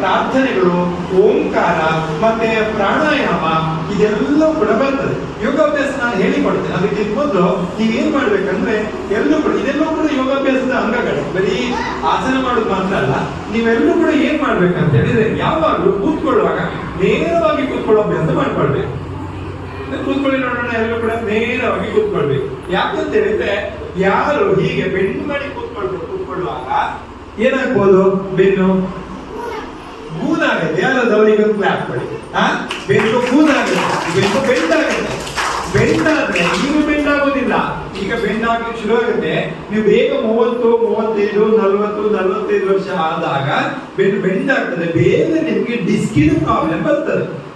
ಪ್ರಾರ್ಥನೆಗಳು, ಓಂಕಾರ ಮತ್ತೆ ಪ್ರಾಣಾಯಾಮ, ಇದೆಲ್ಲ ಕೂಡ ಬರ್ತದೆ. ಯೋಗಾಭ್ಯಾಸ ನಾನು ಹೇಳಿಕೊಡ್ತೇನೆ ಅದಕ್ಕೆ ಮೊದಲು ನೀವು ಏನ್ ಮಾಡ್ಬೇಕಂದ್ರೆ ಎಲ್ಲರೂ ಕೂಡ ಇದೆಲ್ಲವೂ ಕೂಡ ಯೋಗಾಭ್ಯಾಸದ ಅಂಗಗಳು ಬರೀ ಆಸನ ಮಾಡೋದು ಮಾತ್ರ ಅಲ್ಲ ನೀವೆಲ್ಲರೂ ಕೂಡ ಏನ್ ಮಾಡ್ಬೇಕಂತ ಹೇಳಿದ್ರೆ ಯಾವಾಗಲೂ ಕೂತ್ಕೊಳ್ಳುವಾಗ ನೇರವಾಗಿ ಕೂತ್ಕೊಳ್ಳೋ ಅಭ್ಯಾಸ ಮಾಡ್ಕೊಳ್ಬೇಕು. ಕೂತ್ಕೊಳ್ಳಿ ನೋಡೋಣ ಎಲ್ಲರೂ ಕೂಡ ನೇರವಾಗಿ ಕೂತ್ಕೊಳ್ಬೇಕು. ಯಾಕಂತ ಹೇಳಿದ್ರೆ ಯಾರು ಹೀಗೆ ಬೆಂಡ್ ಮಾಡಿ ಕೂತ್ಕೊಳ್ಬೇಕು, ಕೂತ್ಕೊಳ್ಳುವಾಗ ಏನಾಗ್ಬೋದು? ಬೆನ್ನು ಒಂದು ಕ್ಲಾಪ್ ಕೊಡಿ ಹಾ ಬೆಂಕು ಕೂದಾಗುತ್ತೆ. ಆಗುತ್ತೆ ಬೆಂಡ್ ಆದ್ರೆ ಈಗ ಬೆಂಡ್ ಆಗೋದಿಲ್ಲ ಈಗ ಬೆಂಡ್ ಆಗ್ಲಿಕ್ಕೆ ಶುರು ಆಗುತ್ತೆ. ನೀವು ಬೇಗ ಮೂವತ್ತು, ಮೂವತ್ತೈದು, ನಲ್ವತ್ತು, ನಲ್ವತ್ತೈದು ವರ್ಷ ಆದಾಗ ಬೆಂಡ್ ಬೆಂಡ್ ಆಗ್ತದೆ ಬೇಗ ನಿಮ್ಗೆ ಡಿಸ್ಕಿನ ಪ್ರಾಬ್ಲಮ್ ಬರ್ತದೆ.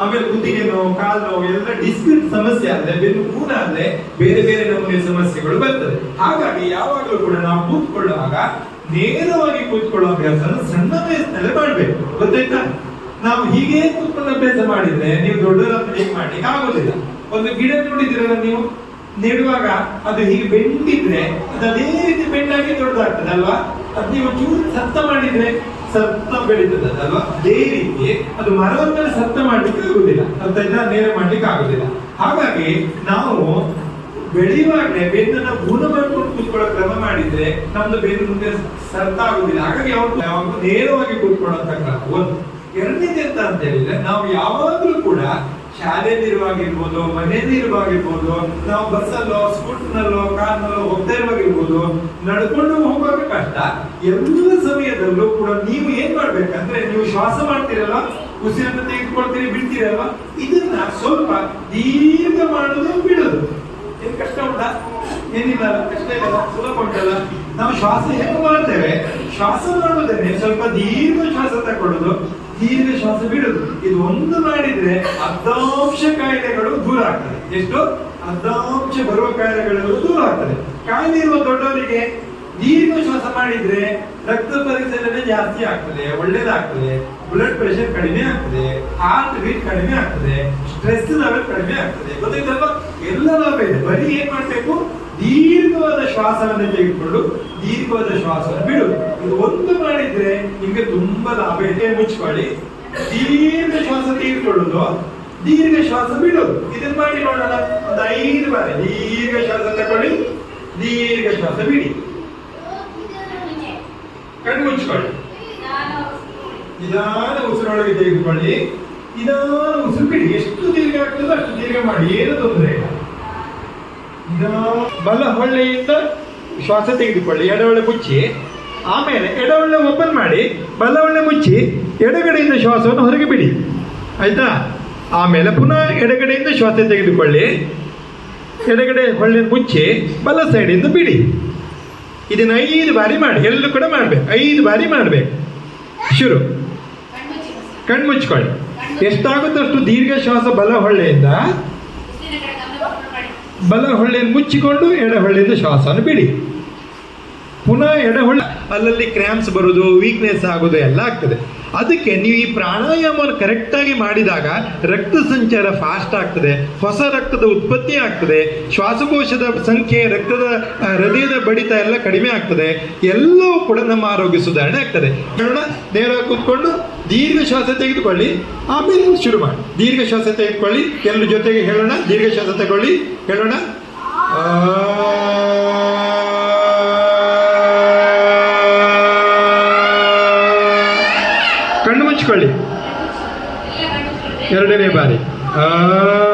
ಆಮೇಲೆ ಕುತ್ತಿಗೆ ನೋವು ಕಾಲು ನೋವು ಎಲ್ಲ ಡಿಸ್ಕ್ರಿಟ್ ಸಮಸ್ಯೆ ಆದ್ರೆ, ಬೆನ್ನು ಕೂನ ಆದ್ರೆ ಬೇರೆ ಬೇರೆ ನಮೂನೆ ಸಮಸ್ಯೆಗಳು ಬರ್ತದೆ. ಹಾಗಾಗಿ ಯಾವಾಗಲೂ ಕೂಡ ನಾವು ಕೂತ್ಕೊಳ್ಳುವಾಗ ನೇರವಾಗಿ ಕೂತ್ಕೊಳ್ಳೋ ಅಭ್ಯಾಸ ಸಣ್ಣ ವಯಸ್ಸಿನಲ್ಲೇ ಮಾಡ್ಬೇಕು. ಗೊತ್ತಾಯ್ತಾ? ನಾವು ಹೀಗೆ ಕೂತ್ಕೊಳ್ಳೋ ಅಭ್ಯಾಸ ಮಾಡಿದ್ರೆ ನೀವು ದೊಡ್ಡದಾದ ಹೇಗೆ ಮಾಡ್ಲಿಕ್ಕೆ ಆಗೋದಿಲ್ಲ. ಒಂದು ಗಿಡ ನೋಡಿದಿರಲ್ಲ ನೀವು? ನೆಡುವಾಗ ಅದು ಹೀಗೆ ಬೆಂಡಿದ್ರೆ ಅದು ಅದೇ ರೀತಿ ಬೆಂಡಾಗಿ ದೊಡ್ಡದಾಗ್ತದೆ ಅಲ್ವಾ? ಅದು ನೀವು ಚೂರು ಸತ್ತ ಮಾಡಿದ್ರೆ ಸತ್ತ ಬೆಳೀತದೆ ಅಲ್ವಾ ಅದೇ ಮೇಲೆ ಸತ್ತ ಮಾಡ್ಲಿಕ್ಕೆ ಆಗುದಿಲ್ಲ. ಅಂತ ನೇರ ಮಾಡ್ಲಿಕ್ಕೆ ಆಗುದಿಲ್ಲ. ಹಾಗಾಗಿ ನಾವು ಬೆಳೆಯುವಾಗಲೇ ಬೆನ್ನನ್ನ ಗುಣ ಮಾಡ್ಕೊಂಡು ಕೂತ್ಕೊಳ್ಳೋ ಕ್ರಮ ಮಾಡಿದ್ರೆ ನಮ್ದು ಬೆನ್ನು ಮುಂದೆ ಸತ್ತ ಆಗುದಿಲ್ಲ ಹಾಗಾಗಿ ಯಾವಾಗ ಯಾವಾಗ ನೇರವಾಗಿ ಕೂತ್ಕೊಳ್ಳುವಂತ ಕ್ರಮ. ಒಂದು, ಎರಡನೇದು ಎಂತ ಅಂತ ಹೇಳಿದ್ರೆ, ನಾವು ಯಾವಾಗಲೂ ಕೂಡ ಶಾಲೆಯಲ್ಲಿರುವಾಗಿರ್ಬೋದು, ಮನೆಯಲ್ಲಿರುವಾಗಿರ್ಬೋದು, ನಾವು ಬಸ್ಸಲ್ಲೋ, ಸ್ಕೂಟರ್ನಲ್ಲೋ ಕಾರ್ನಲ್ಲೋ ಹೋಗ್ತಾ ಇರುವಾಗಿರ್ಬೋದು, ನಡ್ಕೊಂಡು ಹೋಗುವಾಗ ಕಷ್ಟ. ಎಲ್ಲ ಸಮಯದಲ್ಲೂ ಕೂಡ ನೀವು ಏನ್ ಮಾಡ್ಬೇಕಂದ್ರೆ, ನೀವು ಶ್ವಾಸ ಮಾಡ್ತೀರಲ್ಲ ಉಸಿರನ್ನು ತೆಗೆದುಕೊಳ್ತೀರಿ, ಬಿಡ್ತೀರಲ್ವಾ? ಇದನ್ನ ಸ್ವಲ್ಪ ದೀರ್ಘ ಮಾಡೋದು, ಬಿಡುದು. ಏನ್ ಕಷ್ಟ ಉಂಟಾ? ಏನಿಲ್ಲ, ಕಷ್ಟ ಇಲ್ಲ, ಸುಲಭ ಉಂಟಲ್ಲ. ನಾವು ಶ್ವಾಸ ಹೆಂಗ್ ಮಾಡ್ತೇವೆ ಶ್ವಾಸ ಮಾಡೋದನ್ನೇ ಸ್ವಲ್ಪ ದೀರ್ಘ ಶ್ವಾಸ ತಗೊಳ್ಳುದು ದೀರ್ಘ ಶ್ವಾಸ ಬಿಡುದು. ಇದು ಒಂದು ಮಾಡಿದ್ರೆ ಅರ್ಧಾಂಶ ಕಾಯಿಲೆಗಳು ದೂರ ಆಗ್ತದೆ. ಎಷ್ಟು? ಅರ್ಧಾಂಶ ಬರುವ ಕಾಯಿಲೆಗಳೆಲ್ಲ ದೂರ ಆಗ್ತದೆ. ಕಾಯಿಲೆ ಇರುವ ದೊಡ್ಡವರಿಗೆ ದೀರ್ಘ ಶ್ವಾಸ ಮಾಡಿದ್ರೆ ರಕ್ತ ಪರಿಚಲನೆ ಜಾಸ್ತಿ ಆಗ್ತದೆ, ಒಳ್ಳೇದಾಗ್ತದೆ. ಬ್ಲಡ್ ಪ್ರೆಷರ್ ಕಡಿಮೆ ಆಗ್ತದೆ ಹಾರ್ಟ್ ಬೀಟ್ ಕಡಿಮೆ ಆಗ್ತದೆ ಸ್ಟ್ರೆಸ್ ಲೆವೆಲ್ ಕಡಿಮೆ ಆಗ್ತದೆ. ಗೊತ್ತಾಯ್ತಲ್ವಾ? ಎಲ್ಲ ಲಾಭ ಇದೆ. ಬರೀ ಏನ್ ಮಾಡ್ಬೇಕು? ದೀರ್ಘವಾದ ಶ್ವಾಸವನ್ನು ತೆಗೆದುಕೊಂಡು ದೀರ್ಘವಾದ ಶ್ವಾಸ ಬಿಡು. ಇದು ಒಂದು ಮಾಡಿದ್ರೆ ನಿಮ್ಗೆ ತುಂಬಾ ಲಾಭ ಇದೆ. ಮುಚ್ಕೊಳ್ಳಿ? ದೀರ್ಘ ಶ್ವಾಸ ತೆಗೆದುಕೊಳ್ಳುದು. ದೀರ್ಘ ಶ್ವಾಸ ಬಿಡೋದು ಇದನ್ನ ಮಾಡಿ ನೋಡೋಣ. ಒಂದು ಐದು ಬಾರಿ ದೀರ್ಘ ಶ್ವಾಸ ತಗೊಳ್ಳಿ. ದೀರ್ಘ ಶ್ವಾಸ ಬಿಡಿ. ಕಣ್ಣು ಮುಚ್ಕೊಳ್ಳಿ. ನಿಧಾನ ಉಸಿರೊಳಗೆ ತೆಗೆದುಕೊಳ್ಳಿ. ನಿಧಾನ ಉಸಿರು ಬಿಡಿ. ಎಷ್ಟು ದೀರ್ಘ ಆಗ್ತದೋ ಅಷ್ಟು ದೀರ್ಘ ಮಾಡಿ. ಏನು ತೊಂದರೆ ಬಲ ಹೊಳ್ಳೆಯಿಂದ ಶ್ವಾಸ ತೆಗೆದುಕೊಳ್ಳಿ ಎಡವಳ್ಳೆ ಮುಚ್ಚಿ. ಆಮೇಲೆ ಎಡವಳ್ಳೆ ಓಪನ್ ಮಾಡಿ ಬಲ ಒಳ್ಳೆ ಮುಚ್ಚಿ, ಎಡಗಡೆಯಿಂದ ಶ್ವಾಸವನ್ನು ಹೊರಗೆ ಬಿಡಿ. ಆಯ್ತಾ? ಆಮೇಲೆ ಪುನಃ ಎಡಗಡೆಯಿಂದ ಶ್ವಾಸ ತೆಗೆದುಕೊಳ್ಳಿ. ಎಡಗಡೆ ಹೊಳ್ಳೆ ಮುಚ್ಚಿ, ಬಲ ಸೈಡಿಂದ ಬಿಡಿ. ಇದನ್ನ ಐದು ಬಾರಿ ಮಾಡಿ, ಎಲ್ಲೂ ಕೂಡ ಮಾಡ್ಬೇಕು. ಐದು ಬಾರಿ ಮಾಡ್ಬೇಕು. ಶುರು. ಕಣ್ಮುಚ್ಕೊಳ್ಳಿ ಎಷ್ಟಾಗುತ್ತಷ್ಟು ದೀರ್ಘ ಶ್ವಾಸ ಬಲ ಹೊಳ್ಳೆಯಿಂದ ಬಲ ಹೊಳ್ಳೆಯನ್ನು ಮುಚ್ಚಿಕೊಂಡು ಎಡಹೊಳ್ಳೆಯಿಂದ ಶ್ವಾಸವನ್ನು ಬಿಡಿ. ಪುನಃ ಎಡಹೊಳ್ಳೆ ಅಲ್ಲಲ್ಲಿ ಕ್ರ್ಯಾಂಪ್ಸ್ ಬರೋದು ವೀಕ್ನೆಸ್ ಆಗೋದು ಎಲ್ಲ ಆಗ್ತದೆ. ಅದಕ್ಕೆ ನೀವು ಈ ಪ್ರಾಣಾಯಾಮವನ್ನು ಕರೆಕ್ಟಾಗಿ ಮಾಡಿದಾಗ ರಕ್ತ ಸಂಚಾರ ಫಾಸ್ಟ್ ಆಗ್ತದೆ, ಹೊಸ ರಕ್ತದ ಉತ್ಪತ್ತಿ ಆಗ್ತದೆ, ಶ್ವಾಸಕೋಶದ ಸಂಖ್ಯೆ, ರಕ್ತದ ಹೃದಯದ ಬಡಿತ ಎಲ್ಲ ಕಡಿಮೆ ಆಗ್ತದೆ. ಎಲ್ಲವೂ ಕೂಡ ನಮ್ಮ ಆರೋಗ್ಯ ಸುಧಾರಣೆ ಆಗ್ತದೆ. ನೇರವಾಗಿ ಕೂತ್ಕೊಂಡು ದೀರ್ಘ ಶ್ವಾಸ ತೆಗೆದುಕೊಳ್ಳಿ, ಆಮೇಲೆ ಶುರು ಮಾಡಿ. ದೀರ್ಘ ಶ್ವಾಸ ತೆಗೆದುಕೊಳ್ಳಿ ಎಲ್ಲರ ಜೊತೆಗೆ ಹೇಳೋಣ. ದೀರ್ಘ ಶ್ವಾಸ ತಗೊಳ್ಳಿ ಹೇಳೋಣ. ಕಣ್ಣು ಮುಚ್ಚಿಕೊಳ್ಳಿ. ಎರಡನೇ ಬಾರಿ. ಆ.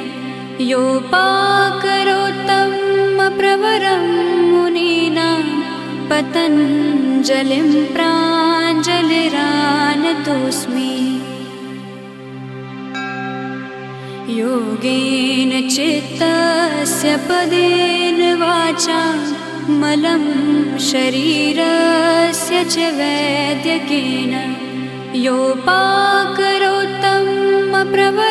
योपाकरोत्तं प्रवरं मुनीनां पतञ्जलिं प्राञ्जलिरानतोऽस्मि। योगेन चित्तस्य पदेन वाचा मलं शरीरस्य च वैद्यकेन। योपाकरोत्तं प्रवरं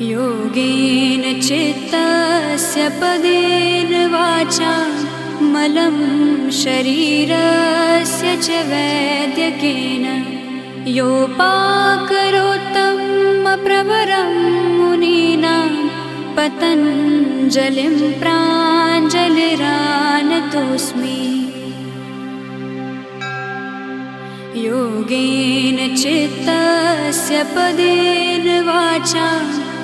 योगेन चित्तस्य पदेन वाचा मलं शरीरस्य च वैद्यकेन। योपाकरोत्तं प्रवरं मुनीनां पतञ्जलिं प्राञ्जलिरानतोऽस्मि। योगेन चित्तस्य पदेन वाचा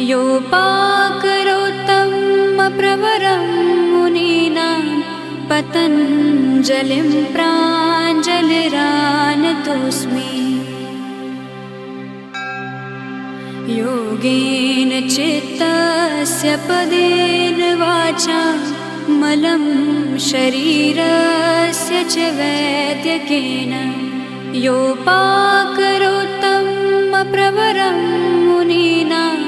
योपाकरोत्तं प्रवरं मुनीनां पतञ्जलिं प्राञ्जलिरानतोऽस्मि। योगेन चित्तस्य पदेन वाचा मलं शरीरस्य च वैद्यकेन। योपाकरोत्तं प्रवरं मुनीनां